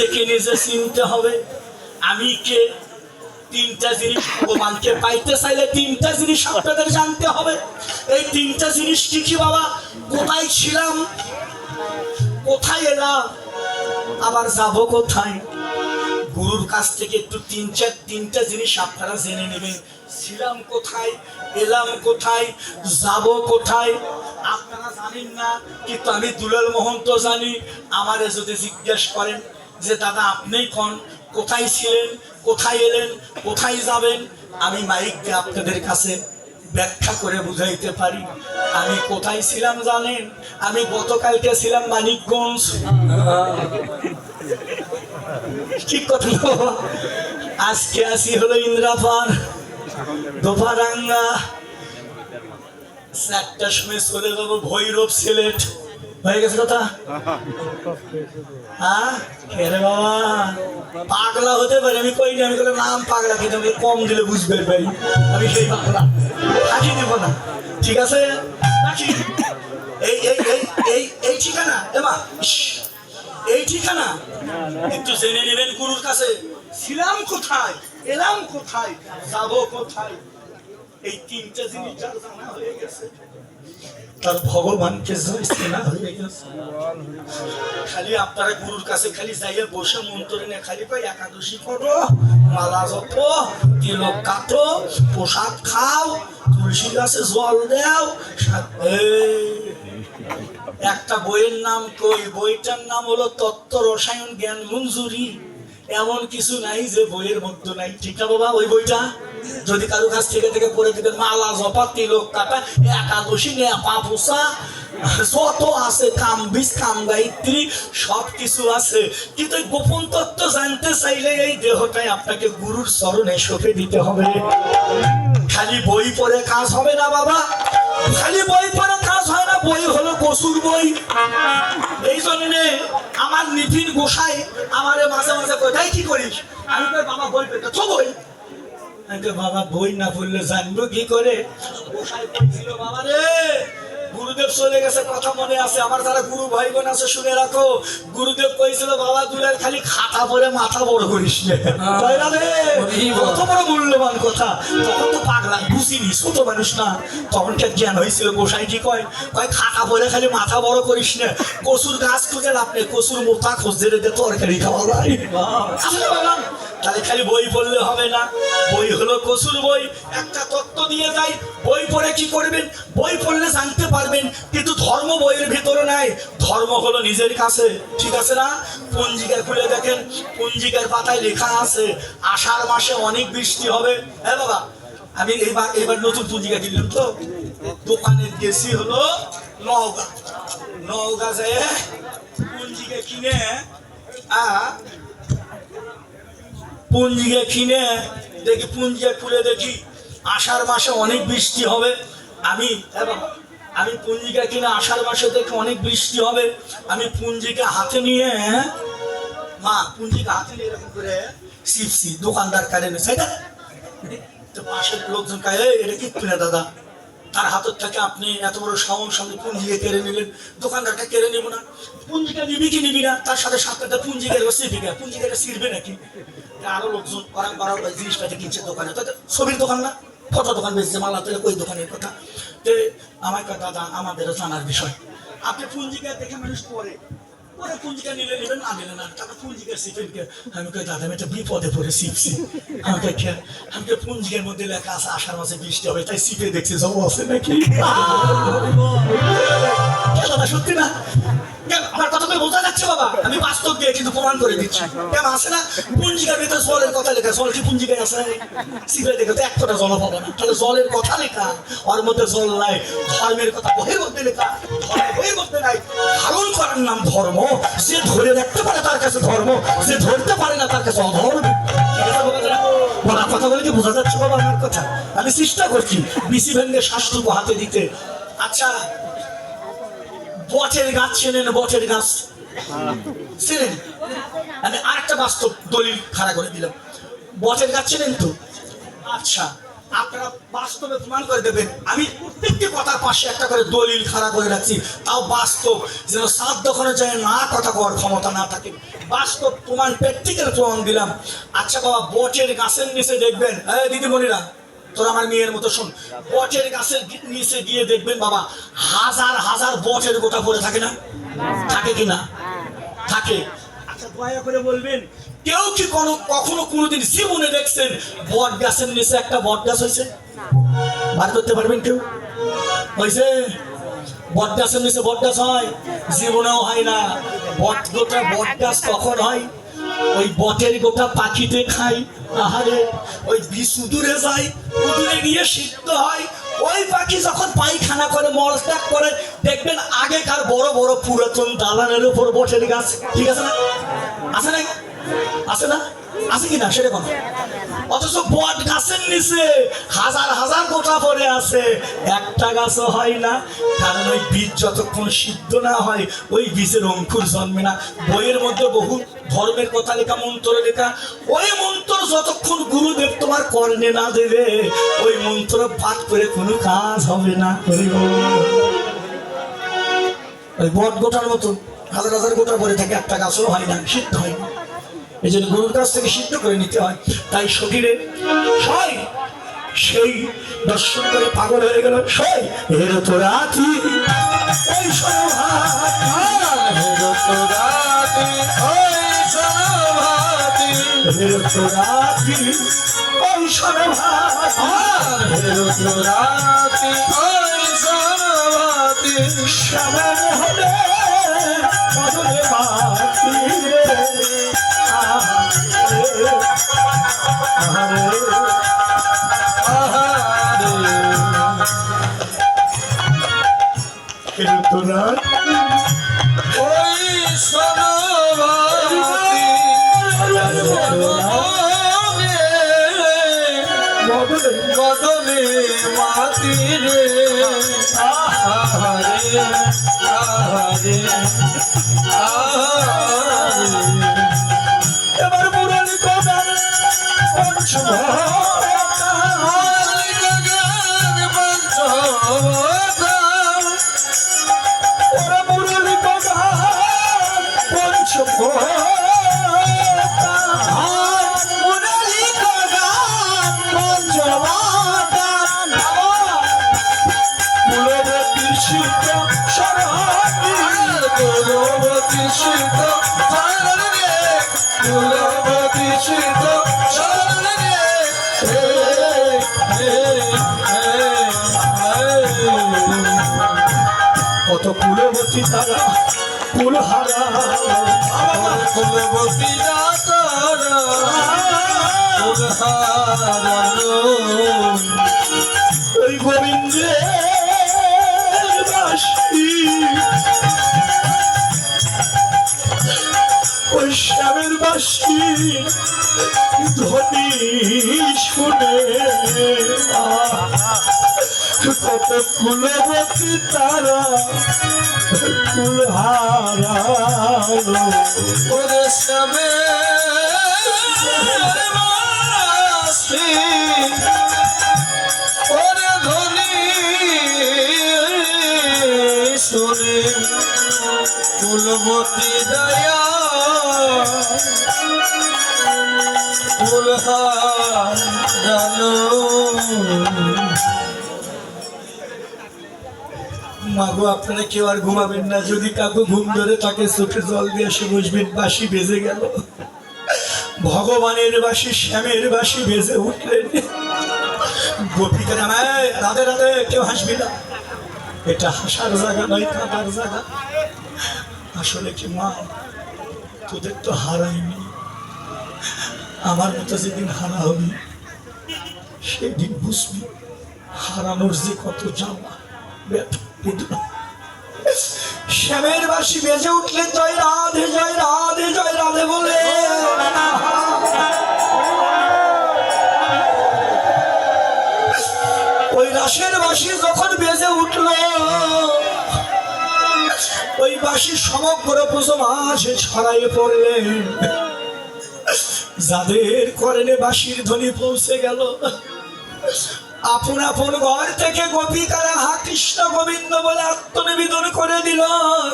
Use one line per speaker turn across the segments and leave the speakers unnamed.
নিজেকে নিজে চিনতে হবে। আমি কে? তিনটা জিনিস ভগবানকে পাইতে চাইলে তিনটা জিনিস আপনাদের জানতে হবে। এই তিনটা জিনিস কি কি বাবা? কোথায় ছিলাম? কোথায় এলাম? আবার যাব কোথায়? গুরুর কাছ থেকে একটু তিন চার তিনটা জিনিস আপনারা জেনে নেবেন। ছিলাম কোথায়? এলাম কোথায়? যাব কোথায়? আপনারা জানেন না, কিন্তু আমি দুলাল মহন্ত জানি। আমারে যদি জিজ্ঞেস করেন যে দাদা, আপনি কন কোথায় ছিলেন, কোথায় এলেন, কোথায় যাবেন? আমি মাইককে আপনাদের কাছে ব্যাখ্যা করে বুঝাইতে পারি। আমি কোথায় ছিলাম জানেন? আমি গতকালকে ছিলাম মানিকগঞ্জ। ঠিক কথা। আজকে আসি হলো ইন্দ্রাপার দোপারাঙ্গা। চারটার সময় চলে যাব ভৈরব সিলেট। হয়ে গেছে কথা? হ্যাঁ বাবা। পাগলা হতে পারে আমি কই না আমি বলে নাম পাগলা কিন্তু আমি কম দিলে বুঝবে ভাই আমি সেই পাগলা। হাঁকি দেবো না। ঠিক আছে? রাখি। এই এই এই এই এই ঠিকানা এমা এই ঠিকানা। একটু জেনে নেবেন গুরুর কাছে। ছিলাম কোথায়? এলাম কোথায়? যাব কোথায়? এই তিনটা জিনিস জানা হয়ে গেছে। তার ভগবানকে খালি আপনারা গুরুর কাছে খালি যাইয়া বসে মন্ত্রে নিয়ে খালি কয়, একাদশী করো, মালা জপ, তিলক কাটো, প্রসাদ খাও, তুলসী গাছে জল দাও একটা বইয়ের নাম কই? বইটার নাম হলো তত্ত্ব রসায়ন জ্ঞান মঞ্জুরি। এমন কিছু নাই যে বইয়ের মধ্যে নাই। ঠিক না বাবা? ওই বইটা? যদি কারও কাছ থেকে থেকে পড়ে দিবেন, মালা, জপা, তিলক, কাটা, একাদশী, নেপা, পোষা, যত আছে কাম বিষ কাম গায়ত্রী সব কিছু আছে। কিন্তু গোপন তত্ত্ব জানতে চাইলে এই দেহটাই আপনাকে গুরুর চরণে সঁপে দিতে হবে। খালি বই পড়ে কাজ হবে না বাবা। খালি বই পড়ে বই হলো কসুর বই। এই জন্যে আমার নিতিন গোসাই আমারে মাঝে মাঝে কোথায় কি করিস? আমি তোর বাবা, বই পেতে তো বই। বাবা, বই না পড়লে জানব কি করে? গোসাই বলছিল বাবা রে গুরুদেব চলে গেছে কথা মনে আছে। আমার যারা গুরু ভাই বোন আছে শুনে রাখো। গুরুদেব কইছিল বাবা দুলের খালি খাতা পরে মাথা বড় করিস। তাই না রে? কত বড় মূল্যবান কথা। তখন তো পাগলা বুঝিনি ছোট মানুষ না। তখন কে জ্ঞান হয়েছিল গোসাই কি কয় কয় খাতা পরে খালি মাথা বড় করিস না। কচুর গাছ খুঁজে লাভ নেই কচুর মোটা খোঁজে রেখে তরকারি খাওয়া যায় আসলে বাবা, তাহলে খালি বই পড়লে হবে না। বই হলো কসুর বই। একটা তত্ত্ব দিয়ে যায় বই পড়ে কি করবেন? বই পড়লে জানতে পারবেন কিন্তু ধর্ম বইয়ের ভিতরে নাই। ধর্ম হলো নিজের কাছে ঠিক আছে না? পঞ্জিকা খুলে দেখেন পঞ্জিকার পাতায় লেখা আছে আষাঢ় মাসে অনেক বৃষ্টি হবে। হ্যাঁ বাবা আমি এবার এবার নতুন পঞ্জিকা কিনলাম তো। দোকানে গেছি হলো নওগাঁ। নওগাঁ যায় পঞ্জিকা কিনে আ পুঞ্জিকে কিনে দেখি পুঞ্জিকে খুলে দেখি আষাঢ় মাসে অনেক বৃষ্টি হবে। আমি এ বাবা, আমি পুঞ্জিকা কিনে আষাঢ় মাসে দেখি অনেক বৃষ্টি হবে। আমি পুঞ্জিকে হাতে নিয়ে মা পুঞ্জিকে হাতে নিয়ে এরকম করে সিপসি দোকানদার কারে নেছে তো পাশের লোকজন "এই, এটা কি কিনে দাদা? তার হাতের থেকে আপনি এত বড় সাউন সঙ্গে পুঞ্জিকে কেড়ে নিলেন। দোকানদারটা কেড়ে নেব না। পুঞ্জিকা নিবি কি নিবি না? তার সাথে সাতটা পুঞ্জিকের সিরবিকা পুঞ্জিকাটা সিরবে নাকি? আরও লোকজন করা করা ওই জিনিসটাকে কিনছে দোকানে তো? ছবির দোকান না? ফটো দোকান বেচছে মালা তো ওই দোকানের কথা? তো আমার কথা দাদা আমাদেরও জানার বিষয়। আপনি পুঞ্জিকা দেখে মানুষ পরে পরে পুঞ্জিকা নিলে নেবেন না নিলে না? তারপর পুঞ্জিকা শিখেন আমি কই দাদা আমি একটা বিপদে পড়ে শিখছি আমাকে খেয়াল আমাকে পুঞ্জিকের মধ্যে লেখা আছে আষাঢ় মাসে বৃষ্টি হবে তাই শিখে দেখছি সব আছে নাকি? দাদা সত্যি না? আমার কথা বোঝা যাচ্ছে বাবা। আমি বাস্তব দিয়ে কিন্তু প্রমাণ করে দিচ্ছি। কেন আছে না? পুঞ্জিকার ভিতরে জলের কথা লেখা, জল কি পুঞ্জিকায় আছে সিগারেট দেখে তো একটা জল পাবো না। তাহলে জলের কথা লেখা ওর মধ্যে জল নাই, ধর্মের কথা বইয়ের মধ্যে লেখা বইয়ের মধ্যে নাই। ধারণ করার নাম ধর্ম। সে ধরে রাখতে পারে তার কাছে ধর্ম সে ধরতে পারে না তার কাছে অধর্ম? বলা কথা বলে কি বোঝা যাচ্ছে বাবা আমার কথা? আমি চেষ্টা করছি, বিসি ভেঙ্গে শ্বাসটুকু হাতে দিতে। আচ্ছা বটের গাছ চেনেন, বটের গাছ। চেনেন? আমি আরেকটা বাস্তব দলিল খাড়া করে দিলাম। বটের গাছ চেনেন তো? আচ্ছা আপনারা বাস্তবে প্রমাণ করে দেবেন। আমি প্রত্যেকটি কথার পাশে একটা করে দলিল খাড়া করে রাখছি। তাও বাস্তব, যেন সাত দোকানে যায় না কথা কওয়ার ক্ষমতা না থাকে। বাস্তব প্রমাণ প্র্যাকটিক্যাল প্রমাণ দিলাম। আচ্ছা বাবা, বটের গাছের নিচে দেখবেন। এই দিদিমণিরা তোর আমার মেয়ের মতো শোন, বটের গাছের নিচে গিয়ে দেখবেন বাবা, হাজার হাজার বটের গোটা পড়ে থাকে না? থাকে কি না? থাকে। আচ্ছা দয়া করে বলবেন, কেউ কি কোনো কখনো কোনোদিন জীবনে দেখছেন বট গাছের নিচে একটা বট গাছ হয়েছে? বার করতে পারবেন কেউ? হয়েছে? বট গাছের নিচে বট গাছ হয়? জীবনেও হয় না। বট গোটা বট গাছ কখন হয় ওই বটের গোটা পাখিতে খাই। আহারে, ওই বিষ উদুরে যায়, উদুরে গিয়ে সিদ্ধ হয়। ওই পাখি যখন পায়খানা করে মলত্যাগ করে, দেখবেন আগেকার বড় বড় পুরাতন দালানের উপর বটের গাছ। ঠিক আছে না? আছে না আছে না? আছে কি না সেটা কোনো? অথচ বট গাছের নিচে হাজার হাজার গোটা পড়ে আছে। একটা গাছও হয় না। কারণ ওই বীজ যতক্ষণ সিদ্ধ না হয়, ওই বীজের অঙ্কুর জন্মে না। বইয়ের মধ্যে বহু ধর্মের কথা লেখা, মন্ত্র লেখা। ওই মন্ত্র যতক্ষণ গুরুদেব তোমার কর্ণে না দেবে, ওই মন্ত্র পাঠ করে কোনো কাজ হবে না। ওই বট গোটার মতো, হাজার হাজার গোটা পরে থাকে, একটা গাছও হয় না, সিদ্ধ হয় এই জন্য গুরুর কাছ থেকে সিদ্ধ করে নিতে হয়। তাই শরীরে সই সেই দর্শন করে পাগল হয়ে গেল। সই এর তো রাতি। এই সনোভাত, এর তো রাতি ওই সনোভাত, শ্যামা মোহনে মধুরে মাতি কুলবতী তারা কুলহারা
আমার কুলবতী কুলহারানো
ওই গোবিন্দের বাসি। ওই শ্যামের বাসি ধ্বনি শুনে। কত কুলবতী তারা কুল হারালো
ওরে সবে ওরে ধনী সুরে কুলবতী দয়া কুল হারালো
মাগো আপনারা কেউ আর ঘুমাবেন না। যদি কাকু ঘুম ধরে তাকে চোখে জল দিয়ে এসে বসবেন বাসি বেজে গেল। ভগবানের বাসি শ্যামের বাসি বেজে উঠলেন। গোপীকে রাধে রাধে, কেউ হাসবি না? এটা হাসার জায়গা নয়, কাঁদার জায়গা। আসলে কি মা, তোদের তো হারাইনি। আমার মতো যেদিন হারা হবি, সেদিন বুঝবি হারানোর যে কত জামা ব্যথা। শ্যামের বাসি বেজে উঠলেন জয় রাধে জয় রাধে জয় রাধে বলে। ওই রাসের বাসি যখন বেজে উঠল, ওই বাসি সমগ্র প্রসমাসে ছড়াইয়ে পড়লেন যাদের করেনে বাসির ধ্বনি পৌঁছে গেল আপন আপন ঘর থেকে গোপী গোপিকারা হা কৃষ্ণ গোবিন্দ বলে আত্মনিবেদন করে দিল।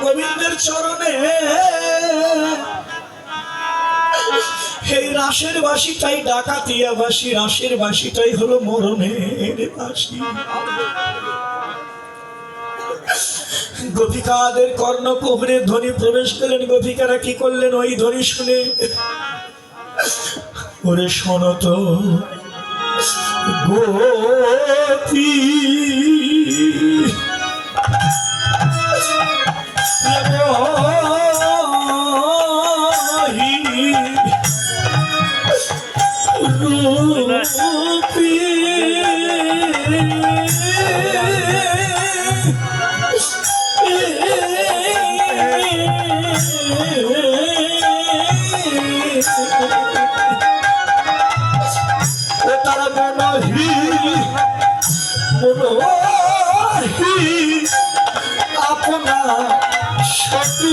গোবিন্দের চরণে। এই রাসের বাসিটাই ডাকাতিয়া বাসি রাসের বাসিটাই হলো মরণের বাসি। গোপিকাদের কর্ণ কুহরে ধ্বনি প্রবেশ করলেন। গোপিকারা কি করলেন? ওই ধ্বনি শুনে। ওরে শোনো তো। গোপী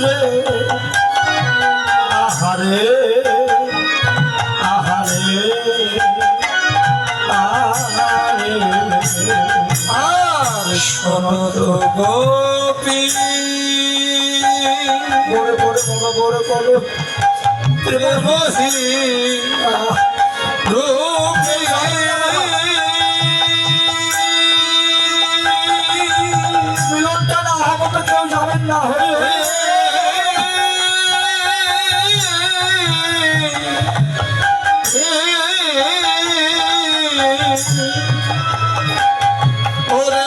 সতিলে আহারে আহারে আহারে।
আর শরদ গোপী।
বড় বড় না কেউ না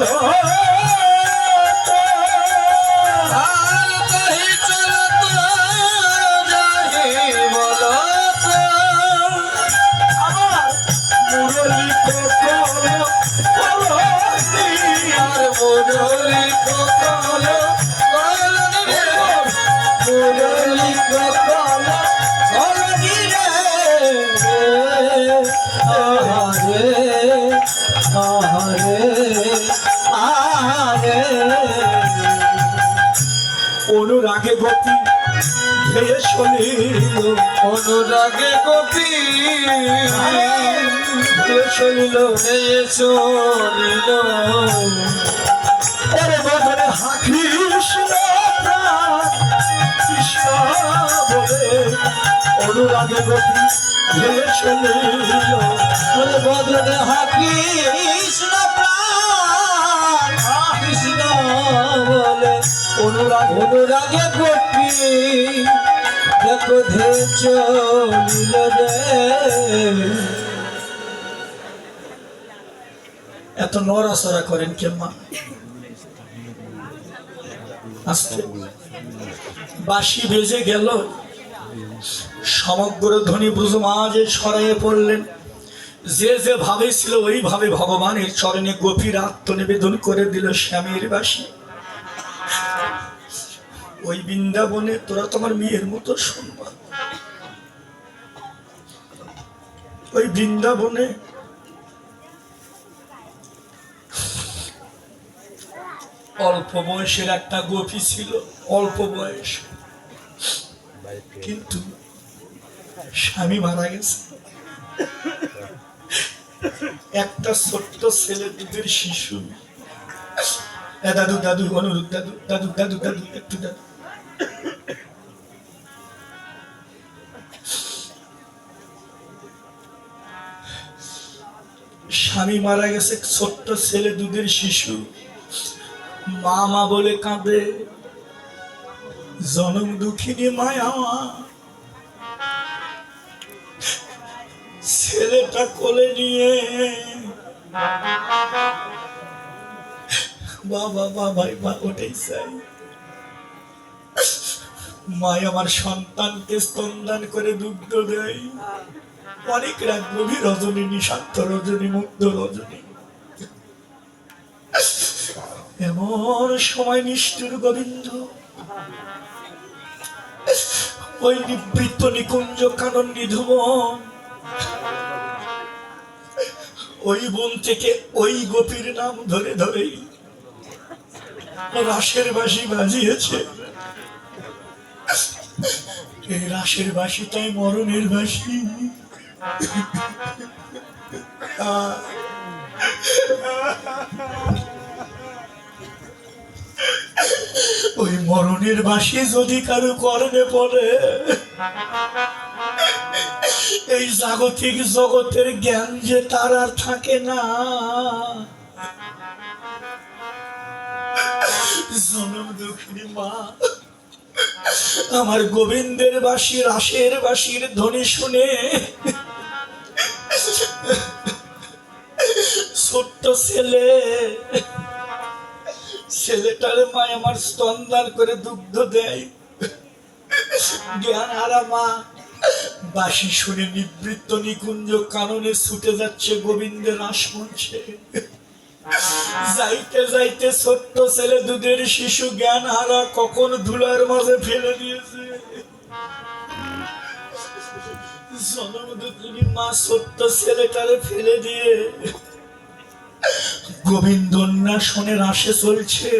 বলো ধেয়ে শনিল,
অনুরাগে গোপী
শনিল
চলিল
ওরে বদলে হা কৃষ্ণ অনুরাগে গতি ধেয়ে শনিল ওরে বদলে হা অনুরাগ এত নড়াচড়া করেন কে মা? আস্তে বাসি বেজে গেল। সমগ্র ধ্বনি ব্রজ মাঝে ছড়াইয়ে পড়লেন। যে যে ভাবে ছিল, ওইভাবে ভগবানের চরণে গভীর আত্মনিবেদন করে দিল শ্যামের বাসী ওই বৃন্দাবনে তোরা তোমার মেয়ের মতো শুনবা ওই বৃন্দাবনে অল্প বয়সের একটা গোপী ছিল, অল্প বয়স। কিন্তু স্বামী মারা গেছে। একটা ছোট্ট ছেলে দুধের শিশু। দাদু দাদু অনুরোধ দাদু দাদু দাদু দাদু, একটু দাদু। স্বামী মারা গেছে, ছোট্ট ছেলে, দুধের শিশু। মা মা বলে কাঁদে, জনম দুঃখিনী মায়া। ছেলেটা কোলে নিয়ে বাবা, বাবাই বা ওটাই চাই মাই আমার সন্তানকে স্তন্দান করে দুগ্ধ দেয়। অনেক রাত গভীর রজনী নিঃস্বার্থ রজনী, মুগ্ধ রজনী। এমন সময় নিষ্ঠুর গোবিন্দ, ওই নিবৃত্ত নিকুঞ্জ কানন নিধুমন, ওই বোন থেকে ওই গোপীর নাম ধরে ধরেই রাসের বাসি বাজিয়েছে। এই রাসের বাসিটাই মরণের বাসি। ওই মরণের বাসি যদি কারও করণে পড়ে, এই জাগতিক জগতের জ্ঞান যে তার আর থাকে না। জনম দুঃখিনী মা। আমার গোবিন্দের বাসি রাসের বাসির ধ্বনি শুনে ছোট্ট ছেলে, ছেলেটার মা আমার স্তন্দান করে দুগ্ধ দেয়। জ্ঞান হারা মা, বাসি শুনে নিবৃত্ত নিকুঞ্জ কাননে ছুটে যাচ্ছে, গোবিন্দের আসমঞ্চে যাইতে যাইতে ছোট্ট ছেলে দুধের শিশু জ্ঞান হারা কখন ধুলার মাঝে ফেলে দিয়েছে? জনম দুঃখিনী মা ছোট্ট ছেলেটারে ফেলে দিয়ে গোবিন্দ উন্নাসনের আসে চলছে।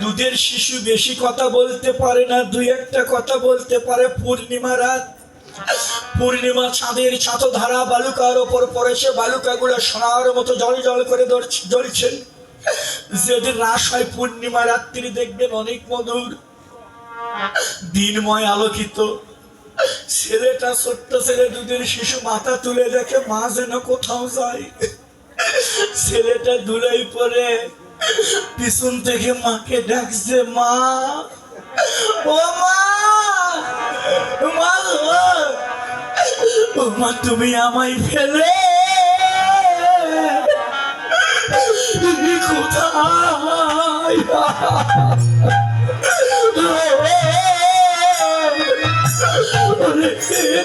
দুধের শিশু বেশি কথা বলতে পারে না, দুই একটা কথা বলতে পারে। পূর্ণিমা রাত পূর্ণিমা চাঁদের ছাত ধারা বালুকার ওপর পড়েছে বালুকাগুলো সোনার মতো জল জল করে জ্বলছে। যেদিন রাস হয় পূর্ণিমা রাত্রি দেখবেন অনেক মধুর। দিনময় আলোকিত। ছেলেটা ছোট্ট ছেলে দুধের শিশু মাথা তুলে দেখে মা যেন কোথাও যায়। ছেলেটা দূরাই পরে পিছন থেকে মাকে ডাকছে, মা, ও মা! মা তুমি আমায় ফেলে। কোথায়?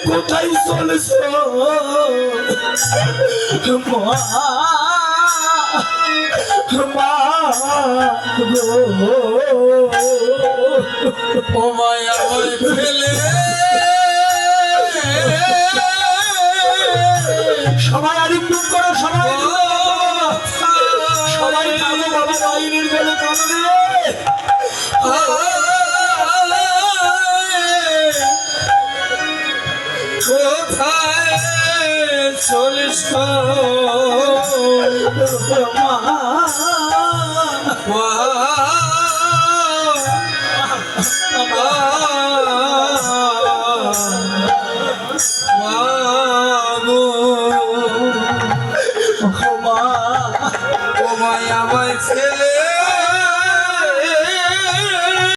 কোথায় চলেছ? মা
ও মায়া ফেলে।
সবাই আলিঙ্গন করো সবাই সবাই কাঁদো বাবা বাইরের
চলিস
মা